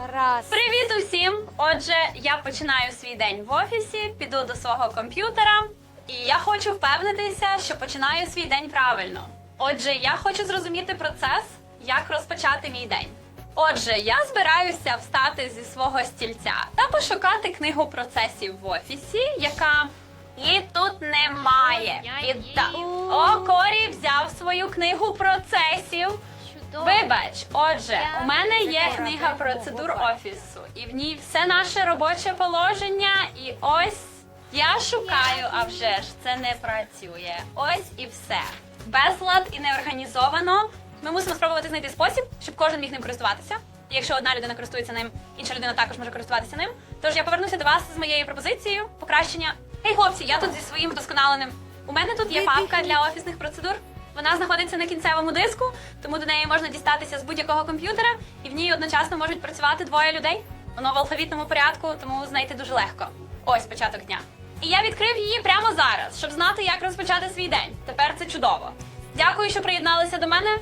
Гаразд. Привіт усім! Отже, я починаю свій день в офісі, піду до свого комп'ютера, і я хочу впевнитися, що починаю свій день правильно. Отже, я хочу зрозуміти процес, як розпочати мій день. Отже, я збираюся встати зі свого стільця та пошукати книгу процесів в офісі, яка і тут немає. Відда... О, Корі взяв свою книгу процесів. Вибач, отже, Я у мене є книга процедур офісу, і в ній все наше робоче положення. І ось я шукаю, а вже ж це не працює. Ось і все. Безлад і неорганізовано. Ми мусимо спробувати знайти спосіб, щоб кожен міг ним користуватися. І Якщо одна людина користується ним, інша людина також може користуватися ним. Тож я повернуся до вас з моєю пропозицією покращення. Гей, хлопці, я тут зі своїм вдосконаленим. У мене тут є папка для офісних процедур. Вона знаходиться на кінцевому диску, тому до неї можна дістатися з будь-якого комп'ютера, і в ній одночасно можуть працювати двоє людей. Воно в алфавітному порядку, тому знайти дуже легко. Ось початок дня. І я відкрив її прямо зараз, щоб знати, як розпочати свій день. Тепер це чудово. Дякую, що приєдналися до мене.